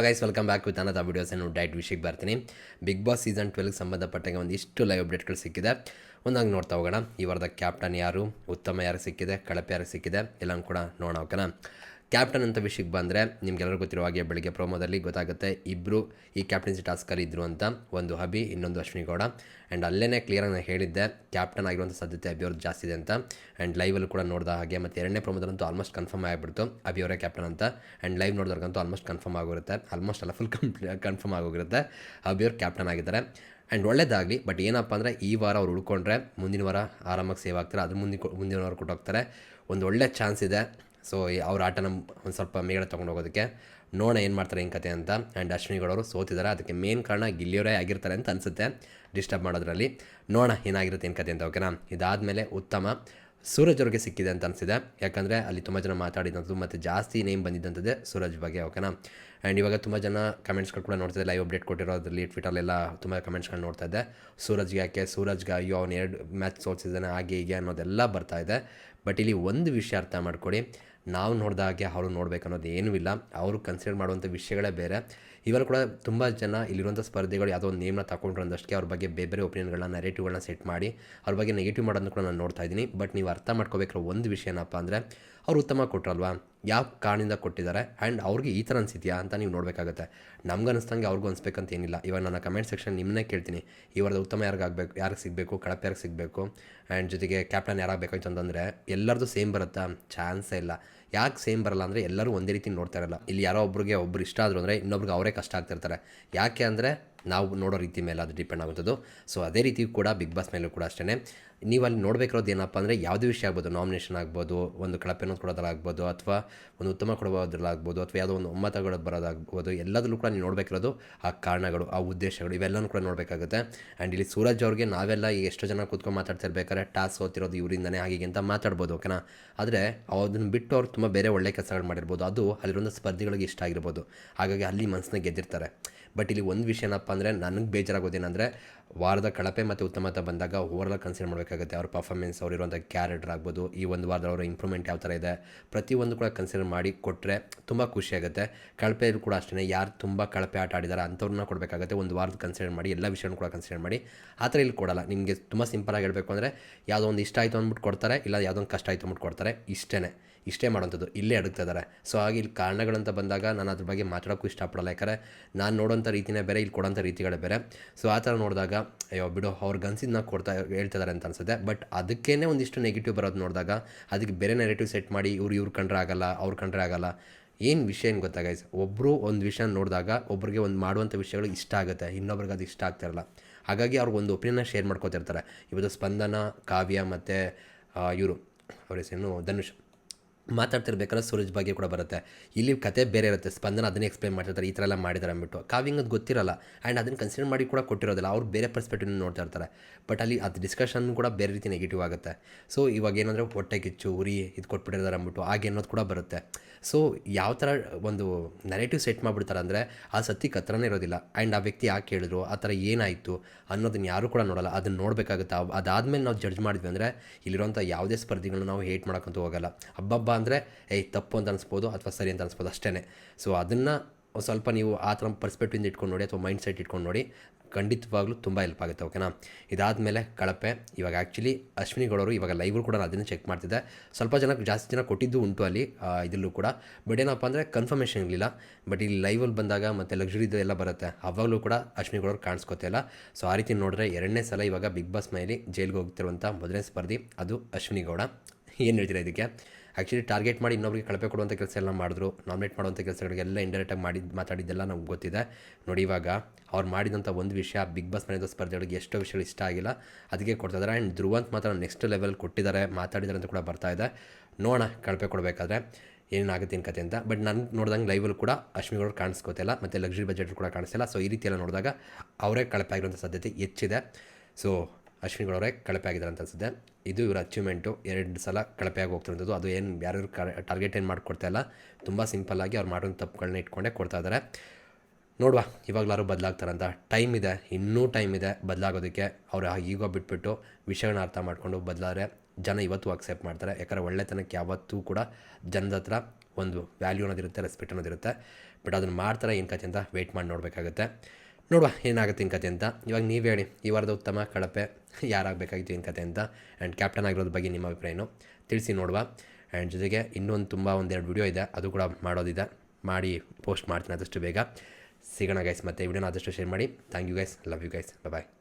Guys welcome back with ಅನ್ನದ videos ಏನು diet ವಿಷಯಕ್ಕೆ ಬರ್ತೀನಿ. ಬಿಗ್ ಬಾಸ್ ಸೀಸನ್ ಟ್ವೆಲ್ಗೆ ಸಂಬಂಧಪಟ್ಟಂಗೆ ಒಂದಿಷ್ಟು ಲೈವ್ ಅಪ್ಡೇಟ್ಗಳು ಸಿಕ್ಕಿದೆ. ಒಂದಾಗಿ ನೋಡ್ತಾ ಹೋಗೋಣ. ಈ ವಾರದ ಕ್ಯಾಪ್ಟನ್ ಯಾರು? ಉತ್ತಮ ಯಾರು ಸಿಕ್ಕಿದೆ? ಕಳಪೆ ಯಾರು ಸಿಕ್ಕಿದೆ? ಎಲ್ಲನೂ ಕೂಡ ನೋಡೋಣ ಕ್ಯಾಪ್ಟನ್ ಅಂತ ವಿಷಯಕ್ಕೆ ಬಂದರೆ ನಿಮಗೆಲ್ಲರೂ ಗೊತ್ತಿರೋ ಹಾಗೆ ಬೆಳಿಗ್ಗೆ ಪ್ರೋಮೋದಲ್ಲಿ ಗೊತ್ತಾಗುತ್ತೆ ಇಬ್ಬರು ಈ ಕ್ಯಾಪ್ಟನ್ಸಿ ಟಾಸ್ಕಲ್ಲಿ ಇದ್ದರು ಅಂತ ಒಂದು ಹಬಿ ಇನ್ನೊಂದು ಅಶ್ವಿನಿ ಗೌಡ. ಆ್ಯಂಡ್ ಅಲ್ಲೇ ಕ್ಲಿಯರಾಗಿ ನಾನು ಹೇಳಿದ್ದೆ ಕ್ಯಾಪ್ಟನ್ ಆಗಿರುವಂಥ ಸಾಧ್ಯತೆ ಅಭಿ ಅವ್ರದ್ದು ಜಾಸ್ತಿ ಇದೆ ಅಂತ. ಆ್ಯಂಡ್ ಲೈವಲ್ಲಿ ಕೂಡ ನೋಡಿದ ಹಾಗೆ ಮತ್ತು ಎರಡನೇ ಪ್ರೋಮೋದಲ್ಲಂತೂ ಆಲ್ಮೋಸ್ಟ್ ಕನ್ಫರ್ಮ್ ಆಗಿಬಿಡ್ತು, ಅಭಿ ಅವರೇ ಕ್ಯಾಪ್ಟನ್ ಅಂತ. ಆ್ಯಂಡ್ ಲೈವ್ ನೋಡಿದ್ರಂತೂ ಆಲ್ಮೋಸ್ಟ್ ಕನ್ಫರ್ಮ್ ಆಗೋರುತ್ತೆ ಆಲ್ಮೋಸ್ಟ್ ಅಲ್ಲ ಫುಲ್ ಕಂಪ್ಲೀ ಕನ್ಫರ್ಮ್ ಆಗೋಗಿರುತ್ತೆ. ಅಭಿ ಅವ್ರು ಕ್ಯಾಪ್ಟನ್ ಆಗಿದ್ದಾರೆ. ಆ್ಯಂಡ್ ಒಳ್ಳೇದಾಗಲಿ ಬಟ್ ಏನಪ್ಪ ಅಂದರೆ ಈ ವಾರ ಅವ್ರು ಉಳ್ಕೊಂಡ್ರೆ ಮುಂದಿನ ವಾರ ಆರಾಮಾಗಿ ಸೇವ್ ಆಗ್ತಾರೆ ಅದು ಮುಂದಿನ ಮುಂದಿನ ವಾರ ಕೊಟ್ಟೋಗ್ತಾರೆ ಒಂದು ಒಳ್ಳೆ ಚಾನ್ಸ್ ಇದೆ. ಸೊ ಅವ್ರ ಆಟನ ಒಂದು ಸ್ವಲ್ಪ ಮೇಗಡೆ ತೊಗೊಂಡು ಹೋಗೋದಕ್ಕೆ ನೋಡೋಣ ಏನು ಮಾಡ್ತಾರೆ ಏನು ಕತೆ ಅಂತ ಆ್ಯಂಡ್ ಅಶ್ವಿನಿ ಗೌಡವರು ಸೋತಿದ್ದಾರೆ ಅದಕ್ಕೆ ಮೇನ್ ಕಾರಣ ಗಿಲ್ಲಿಯವರೇ ಆಗಿರ್ತಾರೆ ಅಂತ ಅನಿಸುತ್ತೆ. ಡಿಸ್ಟರ್ಬ್ ಮಾಡೋದ್ರಲ್ಲಿ ನೋಡೋಣ ಏನಾಗಿರುತ್ತೆ ಏನು ಕತೆ ಅಂತ ಓಕೆನಾ ಇದಾದಮೇಲೆ ಉತ್ತಮ ಸೂರಜ್ ಅವ್ರಿಗೆ ಸಿಕ್ಕಿದೆ ಅಂತ ಅನಿಸಿದೆ. ಯಾಕಂದರೆ ಅಲ್ಲಿ ತುಂಬ ಜನ ಮಾತಾಡಿದಂಥದ್ದು ಮತ್ತು ಜಾಸ್ತಿ ನೇಮ್ ಬಂದಿದ್ದಂಥದ್ದೇ ಸೂರಜ್ ಬಗ್ಗೆ ಓಕೆನಾ ಆ್ಯಂಡ್ ಇವಾಗ ತುಂಬ ಜನ ಕಮೆಂಟ್ಸ್ಗಳು ಕೂಡ ನೋಡ್ತಿದ್ದೆ ಲೈವ್ ಅಪ್ಡೇಟ್ ಕೊಟ್ಟಿರೋದ್ರಲ್ಲಿ ಟ್ವಿಟರ್ಲೆಲ್ಲ ತುಂಬ ಕಮೆಂಟ್ಸ್ಗಳು ನೋಡ್ತಾ ಇದ್ದೆ ಸೂರಜ್ಗೆ ಯಾಕೆ? ಸೂರಜ್ಗೆ ಅಯ್ಯೋ, ಅವ್ನು ಎರಡು ಮ್ಯಾಚ್ ಸೋಲ್ಸಿದ್ದಾನೆ ಹಾಗೆ ಹೀಗೆ ಅನ್ನೋದೆಲ್ಲ ಬರ್ತಾ ಇದೆ. ಬಟ್ ಇಲ್ಲಿ ಒಂದು ವಿಷಯ ಅರ್ಥ ಮಾಡ್ಕೊಡಿ. ನಾವು ನೋಡಿದ ಹಾಗೆ ಅವರು ನೋಡ್ಬೇಕು ಅನ್ನೋದು ಏನೂ ಇಲ್ಲ. ಅವರು ಕನ್ಸಿಡರ್ ಮಾಡುವಂಥ ವಿಷಯಗಳೇ ಬೇರೆ. ಇವರು ಕೂಡ ತುಂಬ ಜನ ಇಲ್ಲಿರುವಂಥ ಸ್ಪರ್ಧಿಗಳು ಯಾವುದೋ ಒಂದು ನೇಮ್ನ ತಗೊಂಡ್ರು ಅಂದಷ್ಟಕ್ಕೆ ಅವ್ರ ಬಗ್ಗೆ ಬೇರೆ ಬೇರೆ ಒಪಿನಿಯನ್ಗಳನ್ನ ನೆರೇಟಿವ್ಗಳನ್ನ ಸೆಟ್ ಮಾಡಿ ಅವ್ರ ಬಗ್ಗೆ ನೆಗೆಟಿವ್ ಮಾಡೋದನ್ನು ಕೂಡ ನಾನು ನೋಡ್ತಾ ಇದ್ದೀನಿ. ಬಟ್ ನೀವು ಅರ್ಥ ಮಾಡ್ಕೋಬೇಕಿರೋ ಒಂದು ವಿಷಯ ಏನಪ್ಪ ಅಂದರೆ, ಅವ್ರು ಉತ್ತಮ ಕೊಟ್ರಲ್ವಾ? ಯಾವ ಕಾರಣದಿಂದ ಕೊಟ್ಟಿದ್ದಾರೆ? ಆ್ಯಂಡ್ ಅವ್ರಿಗೆ ಈ ಥರ ಅನಿಸಿದೆಯಾ ಅಂತ ನೀವು ನೋಡಬೇಕಾಗುತ್ತೆ. ನಮ್ಗೆ ಅನಿಸ್ದಂಗೆ ಅವ್ರಿಗೂ ಅನಿಸ್ಬೇಕಂತ ಏನಿಲ್ಲ. ಇವಾಗ ನನ್ನ ಕಮೆಂಟ್ ಸೆಕ್ಷನ್ ನಿಮ್ಮನ್ನೇ ಕೇಳ್ತೀನಿ. ಈ ವಾರದ ಉತ್ತಮ ಯಾರಿಗಾಗಬೇಕು ಯಾರಿಗೆ ಸಿಗಬೇಕು, ಕಳಪೆ ಯಾರಿಗೆ ಸಿಗಬೇಕು? ಆ್ಯಂಡ್ ಜೊತೆಗೆ ಕ್ಯಾಪ್ಟನ್ ಯಾರಾಗಬೇಕಾಯ್ತು ಅಂತಂದರೆ ಎಲ್ಲರದು ಸೇಮ್ ಬರುತ್ತಾ? ಚಾನ್ಸೇ ಇಲ್ಲ. ಯಾಕೆ ಸೇಮ್ ಬರಲ್ಲ ಅಂದರೆ ಎಲ್ಲರೂ ಒಂದೇ ರೀತಿ ನೋಡ್ತಾ ಇರಲ್ಲ. ಇಲ್ಲಿ ಯಾರೋ ಒಬ್ರಿಗೆ ಒಬ್ರು ಇಷ್ಟ ಆದರು ಅಂದರೆ ಇನ್ನೊಬ್ರಿಗೆ ಅವರೇ ಕಷ್ಟ ಆಗ್ತಿರ್ತಾರೆ. ಯಾಕೆ ಅಂದರೆ ನಾವು ನೋಡೋ ರೀತಿ ಮೇಲೆ ಅದು ಡಿಪೆಂಡ್ ಆಗುವಂಥದ್ದು. ಸೊ ಅದೇ ರೀತಿ ಕೂಡ ಬಿಗ್ ಬಾಸ್ ಮೇಲೂ ಕೂಡ ಅಷ್ಟೇ ನೀವು ಅಲ್ಲಿ ನೋಡಬೇಕಿರೋದು ಏನಪ್ಪ ಅಂದರೆ ಯಾವುದೇ ವಿಷಯ ಆಗ್ಬೋದು ನಾಮಿನೇಷನ್ ಆಗ್ಬೋದು, ಒಂದು ಕಳಪೆನೋ ಕೊಡೋದಾಗ್ಬೋದು ಅಥವಾ ಒಂದು ಉತ್ತಮ ಕೊಡೋದ್ರಲ್ಲಾಗ್ಬೋದು, ಅಥವಾ ಯಾವುದೋ ಒಂದು ಒಮ್ಮತಗಳು ಬರೋದಾಗ್ಬೋದು ಎಲ್ಲದಲ್ಲೂ ಕೂಡ ನೀವು ನೋಡಬೇಕಿರೋದು ಆ ಕಾರಣಗಳು, ಆ ಉದ್ದೇಶಗಳು, ಇವೆಲ್ಲನೂ ಕೂಡ ನೋಡಬೇಕಾಗುತ್ತೆ. ಆ್ಯಂಡ್ ಇಲ್ಲಿ ಸೂರಜ್ ಅವ್ರಿಗೆ ನಾವೆಲ್ಲ ಈಗ ಎಷ್ಟೋ ಜನ ಕೂತ್ಕೊಂಡು ಮಾತಾಡ್ತಿರ್ಬೇಕಾದ್ರೆ ಟಾಸ್ ಓದ್ತಿರೋದು ಇವರಿಂದನೇ ಹಾಗೆ ಅಂತ ಮಾತಾಡ್ಬೋದು, ಓಕೆನಾ? ಆದರೆ ಅದನ್ನು ಬಿಟ್ಟು ಅವ್ರು ತುಂಬ ಬೇರೆ ಒಳ್ಳೆ ಕೆಲಸಗಳು ಮಾಡಿರ್ಬೋದು, ಅದು ಅಲ್ಲಿರೋ ಸ್ಪರ್ಧಿಗಳಿಗೆ ಇಷ್ಟ ಆಗಿರ್ಬೋದು. ಹಾಗಾಗಿ ಅಲ್ಲಿ ಮನಸ್ಸನ್ನ ಗೆದ್ದಿರ್ತಾರೆ. ಬಟ್ ಇಲ್ಲಿ ಒಂದು ವಿಷಯ ಏನಪ್ಪ ಅಂದರೆ ನನಗೆ ಬೇಜಾರಾಗೋದೇನೆಂದರೆ ವಾರದ ಕಳಪೆ ಮತ್ತು ಉತ್ತಮತ ಬಂದಾಗ ಓವರಾಲ್ ಕನ್ಸಿಡರ್ ಮಾಡಬೇಕಾಗುತ್ತೆ. ಅವ್ರ ಪರ್ಫಾರ್ಮೆನ್ಸ್ ಅವರಿರುವಂಥ ಕ್ಯಾರೆಕ್ಟರ್ ಆಗ್ಬೋದು, ಈ ಒಂದು ವಾರದ ಅವರ ಇಂಪ್ರೂವ್ಮೆಂಟ್ ಯಾವ ಥರ ಇದೆ ಪ್ರತಿಯೊಂದು ಕೂಡ ಕನ್ಸಿಡರ್ ಮಾಡಿ ಕೊಟ್ಟರೆ ತುಂಬ ಖುಷಿಯಾಗುತ್ತೆ ಕಳಪೆಯಲ್ಲೂ ಕೂಡ ಅಷ್ಟೇ ಯಾರು ತುಂಬ ಕಳಪೆ ಆಟ ಆಡಿದ್ದಾರೆ ಅಂಥವ್ರನ್ನ ಕೊಡಬೇಕಾಗುತ್ತೆ. ಒಂದು ವಾರದ ಕನ್ಸಿಡರ್ ಮಾಡಿ, ಎಲ್ಲ ವಿಷಯನೂ ಕೂಡ ಕನ್ಸಿಡರ್ ಮಾಡಿ, ಆ ಥರ ಇಲ್ಲಿ ಕೊಡಲ್ಲ. ನಿಮಗೆ ತುಂಬ ಸಿಂಪಲಾಗಿ ಹೇಳಬೇಕು ಅಂದರೆ ಯಾವುದೋ ಒಂದು ಇಷ್ಟ ಆಯಿತು ಅಂದ್ಬಿಟ್ಟು ಕೊಡ್ತಾರೆ, ಇಲ್ಲ ಯಾವುದೋ ಒಂದು ಕಷ್ಟ ಆಯಿತು ಅಂದ್ಬಿಟ್ಟು ಕೊಡ್ತಾರೆ ಇಷ್ಟೇ ಇಷ್ಟೇ ಮಾಡೋಂಥದ್ದು ಇಲ್ಲೇ ಅಡುಗ್ತಿದ್ದಾರೆ ಸೊ ಹಾಗೆ ಇಲ್ಲಿ ಕಾರಣಗಳಂತ ಬಂದಾಗ ನಾನು ಅದ್ರ ಬಗ್ಗೆ ಮಾತಾಡೋಕ್ಕೂ ಇಷ್ಟಪಡಲ್ಲ. ಯಾಕಂದರೆ ನಾನು ನೋಡೋಂಥ ರೀತಿನೇ ಬೇರೆ, ಇಲ್ಲಿ ಕೊಡೋಂಥ ರೀತಿಗಳೇ ಬೇರೆ. ಸೊ ಆ ಥರ ನೋಡಿದಾಗ, ಅಯ್ಯೋ ಬಿಡು ಅವ್ರಿಗೆ ಅನ್ಸಿದ್ನ ಕೊಡ್ತಾ ಹೇಳ್ತಿದ್ದಾರೆ ಅಂತ ಅನ್ಸುತ್ತೆ. ಬಟ್ ಅದಕ್ಕೇ ಒಂದಿಷ್ಟು ನೆಗೆಟಿವ್ ಬರೋದು ನೋಡಿದಾಗ, ಅದಕ್ಕೆ ಬೇರೆ ನೆಗೆಟಿವ್ ಸೆಟ್ ಮಾಡಿ, ಇವ್ರು ಇವ್ರು ಕಂಡ್ರೆ ಆಗಲ್ಲ, ಅವ್ರು ಕಂಡ್ರೆ ಆಗಲ್ಲ. ಏನು ವಿಷಯ ಏನು ಗೊತ್ತಾ ಗೈಸ್ ಒಬ್ಬರು ಒಂದು ವಿಷಯ ನೋಡಿದಾಗ, ಒಬ್ರಿಗೆ ಒಂದು ಮಾಡುವಂಥ ವಿಷಯಗಳು ಇಷ್ಟ ಆಗುತ್ತೆ. ಇನ್ನೊಬ್ರಿಗೆ ಅದು ಇಷ್ಟ ಆಗ್ತಿರಲ್ಲ ಹಾಗಾಗಿ ಅವ್ರಿಗೆ ಒಂದು ಒಪಿನಿಯನ್ನ ಶೇರ್ ಮಾಡ್ಕೋತಿರ್ತಾರೆ. ಇವತ್ತು ಸ್ಪಂದನ, ಕಾವ್ಯ ಮತ್ತು ಇವರು. ಅವ್ರ ಹೆಸರು ಧನುಷ್. ಮಾತಾಡ್ತಿರ್ಬೇಕಾದ್ರೆ ಸೂರಜ್ ಬಗ್ಗೆ ಕೂಡ ಬರುತ್ತೆ. ಇಲ್ಲಿ ಕತೆ ಬೇರೆ ಇರುತ್ತೆ. ಸ್ಪಂದನ ಅದನ್ನೇ ಎಕ್ಸ್ಪ್ಲೈನ್ ಮಾಡ್ತಿರ್ತಾರೆ. ಈ ಥರ ಎಲ್ಲ ಮಾಡಿದ್ದಾರೆ ಅಂದ್ಬಿಟ್ಟು. ಕಾವಿಂಗ್ ಅದು ಗೊತ್ತಿರಲ್ಲ. ಆ್ಯಂಡ್ ಅದನ್ನು ಕನ್ಸಿಡರ್ ಮಾಡಿ ಕೂಡ ಕೊಟ್ಟಿರೋದಿಲ್ಲ. ಅವ್ರು ಬೇರೆ ಪರ್ಸ್ಪೆಕ್ಟಿವ್ ನೋಡ್ತಾ ಇರ್ತಾರೆ. ಬಟ್ ಅಲ್ಲಿ ಅದು ಡಿಸ್ಕಷನ್ ಕೂಡ ಬೇರೆ ರೀತಿ ನೆಗೆಟಿವ್ ಆಗುತ್ತೆ. ಸೊ ಇವಾಗ ಏನಂದರೆ ಹೊಟ್ಟೆ ಕಿಚ್ಚು, ಉರಿ ಇದು ಕೊಟ್ಬಿಟ್ಟಿದ್ದಾರೆ ಅಂದ್ಬಿಟ್ಟು ಹಾಗೆ ಅನ್ನೋದು ಕೂಡ ಬರುತ್ತೆ. ಸೊ ಯಾವ ಥರ ಒಂದು ನೆರೆಟಿವ್ ಸೆಟ್ ಮಾಡಿಬಿಡ್ತಾರೆ ಅಂದರೆ ಆ ಸತ್ಯಕ್ಕೆ ಹತ್ರನೇ ಇರೋದಿಲ್ಲ. ಆ್ಯಂಡ್ ಆ ವ್ಯಕ್ತಿ ಯಾಕೆ ಹೇಳಿದ್ರು? ಆ ಥರ ಏನಾಯಿತು? ಅನ್ನೋದನ್ನ ಯಾರೂ ಕೂಡ ನೋಡಲ್ಲ. ಅದನ್ನು ನೋಡಬೇಕಾಗುತ್ತೆ. ಅದಾದಮೇಲೆ ನಾವು ಜಡ್ಜ್ ಮಾಡಿದ್ವಿ ಅಂದರೆ ಇಲ್ಲಿರುವಂಥ ಯಾವುದೇ ಸ್ಪರ್ಧಿಗಳನ್ನ ನಾವು ಹೇಟ್ ಮಾಡೋಕ್ಕಂತೂ ಹೋಗಲ್ಲ. ಹಬ್ಬಬ್ಬ ಅಂದರೆ, ಏಯ್, ತಪ್ಪು ಅಂತ ಅನಿಸ್ಬೋದು ಅಥವಾ ಸರಿ ಅಂತ ಅನಿಸ್ಬೋದು ಅಷ್ಟೇ ಸೊ ಅದನ್ನು ಸ್ವಲ್ಪ ನೀವು ಆ ಥರ ಪರ್ಸ್ಪೆಕ್ಟಿವಿಂದ ಇಟ್ಕೊಂಡು ನೋಡಿ ಅಥವಾ ಮೈಂಡ್ ಸೆಟ್ ಇಟ್ಕೊಂಡು ನೋಡಿ, ಖಂಡಿತವಾಗ್ಲೂ ತುಂಬ ಹೆಲ್ಪ್ ಆಗುತ್ತೆ ಓಕೆನಾ ಇದಾದಮೇಲೆ ಕಳಪೆ, ಇವಾಗ ಆ್ಯಕ್ಚುಲಿ ಅಶ್ವಿನಿ ಗೌಡರು ಇವಾಗ ಲೈವ್ ಕೂಡ ನಾನು ಅದನ್ನೇ ಚೆಕ್ ಮಾಡ್ತಿದ್ದೆ. ಸ್ವಲ್ಪ ಜನಕ್ಕೆ ಜಾಸ್ತಿ ಜನ ಕೊಟ್ಟಿದ್ದು ಉಂಟು ಅಲ್ಲಿ ಇದರಲ್ಲೂ ಕೂಡ. ಬಟ್ ಏನಪ್ಪ ಅಂದರೆ ಕನ್ಫರ್ಮೇಷನ್ ಇರಲಿಲ್ಲ. ಬಟ್ ಇಲ್ಲಿ ಲೈವಲ್ಲಿ ಬಂದಾಗ ಮತ್ತು ಲಕ್ಸುರಿದು ಎಲ್ಲ ಬರುತ್ತೆ. ಅವಾಗಲೂ ಕೂಡ ಅಶ್ವಿನಿ ಗೌಡರು ಕಾಣಿಸ್ಕೊತಿಲ್ಲ ಸೊ ಆ ರೀತಿ ನೋಡಿದ್ರೆ ಎರಡನೇ ಸಲ ಇವಾಗ ಬಿಗ್ ಬಾಸ್ ಮೈಲಿ ಜೈಲಿಗೆ ಹೋಗ್ತಿರುವಂಥ ಮೊದಲನೇ ಸ್ಪರ್ಧಿ ಅದು ಅಶ್ವಿನಿ ಗೌಡ. ಏನು ಹೇಳ್ತೀರಾ ಇದಕ್ಕೆ? ಆ್ಯಕ್ಚುಲಿ ಟಾರ್ಗೆಟ್ ಮಾಡಿ ಇನ್ನೊಬ್ಬರಿಗೆ ಕಳಪೆ ಕೊಡುವಂಥ ಕೆಲಸ ಎಲ್ಲ ಮಾಡಿದ್ರು, ನಾಮಿನೇಟ್ ಮಾಡುವಂಥ ಕೆಲಸಗಳಿಗೆಲ್ಲ ಇಂಡೈರೆಕ್ಟಾಗಿ ಮಾಡಿ ಮಾತಾಡಿದ್ದೆಲ್ಲ ನಮ್ಗೆ ಗೊತ್ತಿದೆ. ನೋಡಿ ಇವಾಗ ಅವ್ರು ಮಾಡಿದಂಥ ಒಂದು ವಿಷಯ ಬಿಗ್ ಬಾಸ್ ಮನೆಯ ಸ್ಪರ್ಧೆಗಳಿಗೆ ಎಷ್ಟೋ ವಿಷಯಗಳು ಇಷ್ಟ ಆಗಿಲ್ಲ. ಅದಕ್ಕೆ ಕೊಡ್ತಾಯಿದ್ದಾರೆ ಆ್ಯಂಡ್ ಧ್ರುವಂತ್ ಮಾತ್ರ ನೆಕ್ಸ್ಟ್ ಲೆವೆಲ್ ಕೊಟ್ಟಿದ್ದಾರೆ, ಮಾತಾಡಿದ್ದಾರೆ ಅಂತ ಕೂಡ ಬರ್ತಾ ಇದೆ. ನೋಡೋಣ, ಕಳಪೆ ಕೊಡಬೇಕಾದ್ರೆ ಏನಾಗುತ್ತೆ ಏನು ಕತೆ ಅಂತ. ಬಟ್ ನಾನು ನೋಡಿದಂಗೆ ಲೈವಲ್ಲಿ ಕೂಡ ಅಶ್ಮಿಗಳು ಕಾಣಿಸ್ಕೋತಿಲ್ಲ ಮತ್ತು ಲಕ್ಸುರಿ ಬಜೆಟ್ ಕೂಡ ಕಾಣಿಸ್ತಿಲ್ಲ ಸೊ ಈ ರೀತಿಯೆಲ್ಲ ನೋಡಿದಾಗ ಅವರೇ ಕಳಪೆ ಆಗಿರುವಂಥ ಸಾಧ್ಯತೆ ಹೆಚ್ಚಿದೆ. ಸೊ ಅಶ್ವಿನಿಗಳವರೇ ಕಳಪೆ ಆಗಿದ್ದಾರೆ ಅಂತ ಅನಿಸುತ್ತೆ. ಇದು ಇವರ ಅಚೀವ್ಮೆಂಟು ಎರಡು ಸಲ ಕಳಪೆಯಾಗಿ ಹೋಗ್ತಿರೋದು ಅದು ಏನು ಯಾರು ಟಾರ್ಗೆಟ್ ಏನು ಮಾಡಿಕೊಡ್ತಾ ಇಲ್ಲ. ತುಂಬ ಸಿಂಪಲ್ಲಾಗಿ ಅವ್ರು ಮಾಡೋ ತಪ್ಪುಗಳನ್ನ ಇಟ್ಕೊಂಡೇ ಕೊಡ್ತಾ ಇದ್ದಾರೆ. ನೋಡುವ, ಇವಾಗಲಾರು ಬದಲಾಗ್ತಾರಂತ ಟೈಮ್ ಇದೆ, ಇನ್ನೂ ಟೈಮ್ ಇದೆ ಬದಲಾಗೋದಕ್ಕೆ. ಅವರು ಈಗ ಬಿಟ್ಬಿಟ್ಟು ವಿಷಯಗಳನ್ನ ಅರ್ಥ ಮಾಡಿಕೊಂಡು ಬದಲಾದ್ರೆ ಜನ ಇವತ್ತು ಅಕ್ಸೆಪ್ಟ್ ಮಾಡ್ತಾರೆ. ಯಾಕಂದರೆ ಒಳ್ಳೆತನಕ್ಕೆ ಯಾವತ್ತೂ ಕೂಡ ಜನದ ಹತ್ರ ಒಂದು ವ್ಯಾಲ್ಯೂ ಅನ್ನೋದಿರುತ್ತೆ ರೆಸ್ಪೆಕ್ಟ್ ಅನ್ನೋದಿರುತ್ತೆ. ಬಟ್ ಅದನ್ನು ಮಾಡ್ತಾರೆ ಏನು ಕತೆ ಅಂತ ವೆಯ್ಟ್ ಮಾಡಿ ನೋಡಬೇಕಾಗುತ್ತೆ. ನೋಡುವ, ಏನಾಗುತ್ತೆ ಇನ್ ಕತೆ ಅಂತ. ಇವಾಗ ನೀವು ಹೇಳಿ, ಈ ವಾರದ ಉತ್ತಮ ಕಳಪೆ ಯಾರಾಗಬೇಕಾಗಿತ್ತು ಏನು ಕತೆ ಅಂತ. ಆ್ಯಂಡ್ ಕ್ಯಾಪ್ಟನ್ ಆಗಿರೋದ್ರ ಬಗ್ಗೆ ನಿಮ್ಮ ಅಭಿಪ್ರಾಯನು? ತಿಳಿಸಿ ನೋಡುವ. ಆ್ಯಂಡ್ ಜೊತೆಗೆ ಇನ್ನೊಂದು ತುಂಬ ಒಂದೆರಡು ವಿಡಿಯೋ ಇದೆ, ಅದು ಕೂಡ ಮಾಡೋದಿದೆ. ಮಾಡಿ ಪೋಸ್ಟ್ ಮಾಡ್ತೀನಿ ಆದಷ್ಟು ಬೇಗ. ಸಿಗೋಣ ಗೈಸ್ ಮತ್ತು ವಿಡಿಯೋನ ಆದಷ್ಟು ಶೇರ್ ಮಾಡಿ. Thank you guys love you guys bye